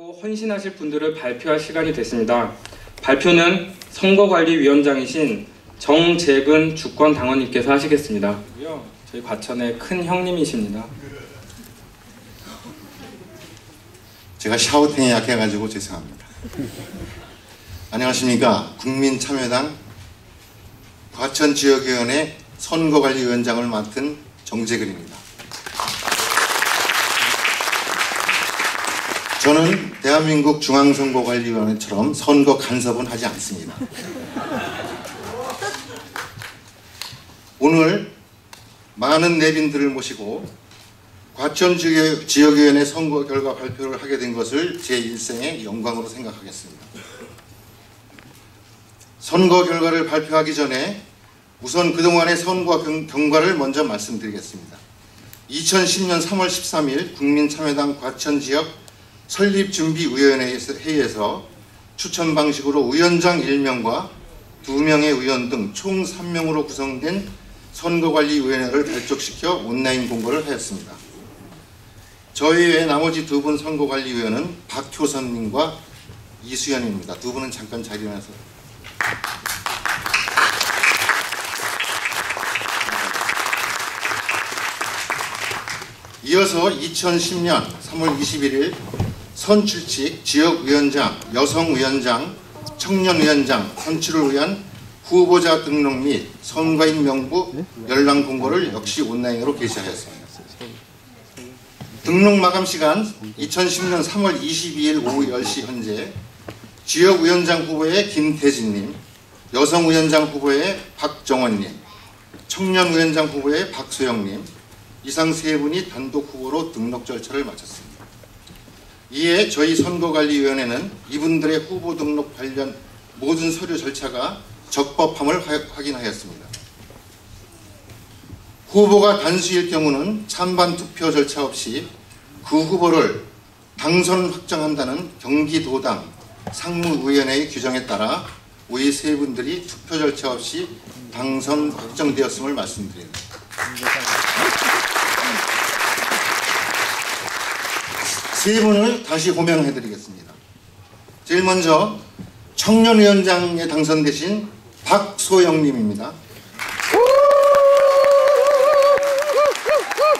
헌신하실 분들을 발표할 시간이 됐습니다. 발표는 선거관리위원장이신 정재근 주권 당원님께서 하시겠습니다. 저희 과천의 큰 형님이십니다. 제가 샤우팅에 약해가지고 죄송합니다. 안녕하십니까. 국민참여당 과천지역위원회 선거관리위원장을 맡은 정재근입니다. 저는 대한민국 중앙선거관리위원회처럼 선거 간섭은 하지 않습니다. 오늘 많은 내빈들을 모시고 과천 지역- 지역위원회 선거 결과 발표를 하게 된 것을 제 일생의 영광으로 생각하겠습니다. 선거 결과를 발표하기 전에 우선 그동안의 선거 경- 경과를 먼저 말씀드리겠습니다. 2010년 3월 13일 국민참여당 과천지역 설립준비위원회에서 추천 방식으로 위원장 1명과 2명의 의원 등 총 3명으로 구성된 선거관리위원회를 발족시켜 온라인 공고를 하였습니다. 저희 외 나머지 두 분 선거관리위원은 박효선님과 이수연입니다. 두 분은 잠깐 자리에 나서 이어서 2010년 3월 21일 선출직 지역위원장, 여성위원장, 청년위원장 선출을 위한 후보자 등록 및 선거인 명부 열람 공고를 역시 온라인으로 게시하였습니다. 등록 마감 시간 2010년 3월 22일 오후 10시 현재 지역위원장 후보의 김태진님, 여성위원장 후보의 박정원님, 청년위원장 후보의 박소영님, 이상 세 분이 단독 후보로 등록 절차를 마쳤습니다. 이에 저희 선거관리위원회는 이분들의 후보 등록 관련 모든 서류 절차가 적법함을 화- 확인하였습니다. 후보가 단수일 경우는 찬반 투표 절차 없이 그 후보를 당선 확정한다는 경기도당 상무위원회의 규정에 따라 우리 세 분들이 투표 절차 없이 당선 확정되었음을 말씀드립니다. 세 분을 다시 호명해드리겠습니다. 제일 먼저 청년위원장에 당선되신 박소영님입니다.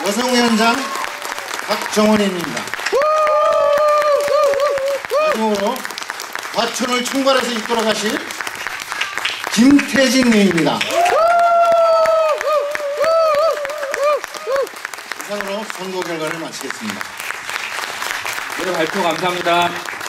여성위원장 박정원입니다. 마지막으로 과천을 총괄해서 이끌어 가실 김태진님입니다. 이상으로 선거 결과를 마치겠습니다. 네, 발표 감사합니다.